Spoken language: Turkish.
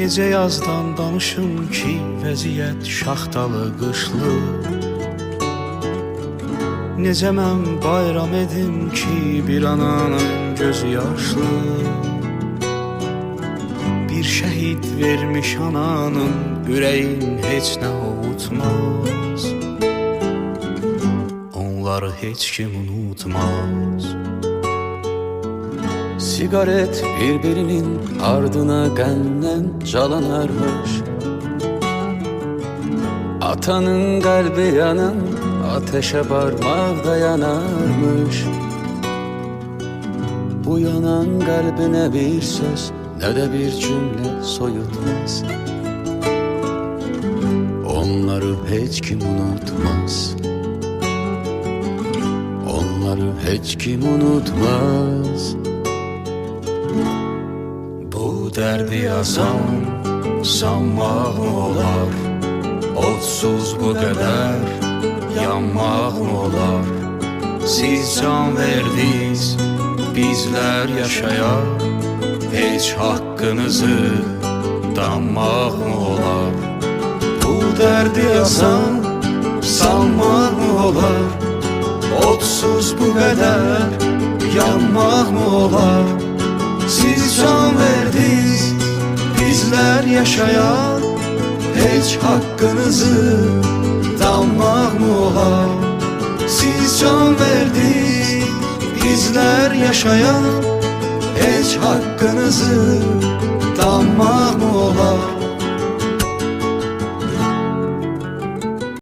Necə yazdan danışım ki, vəziyyət şaxtalı, qışlı. Necə mən bayram edim ki, bir ananın gözü yaşlı. Bir şəhid vermiş ananın ürəyin heç nə ovutmaz. Onları heç kim unutmaz Sigaret birbirinin ardına genden calanarmış Atanın kalbi yanan ateşe parmakta yanarmış. Bu yanan kalbine bir söz ne de bir cümle soyutmaz. Onları hiç kim unutmaz. Onları hiç kim unutmaz derdi yazan sanmaq mı olar. Odsuz bu qədər yanmaq mı olar. Siz can verdiniz bizlər yaşayaq Heç haqqınızı danmaq mı olar? Bu derdi yazan sanmaq mı olar? Odsuz bu qədər yanmaq mı olar? Siz can verdiniz bizler yaşayan Hiç hakkınızı danmak mı olar Siz can verdiniz bizler yaşayan Hiç hakkınızı danmak mı olar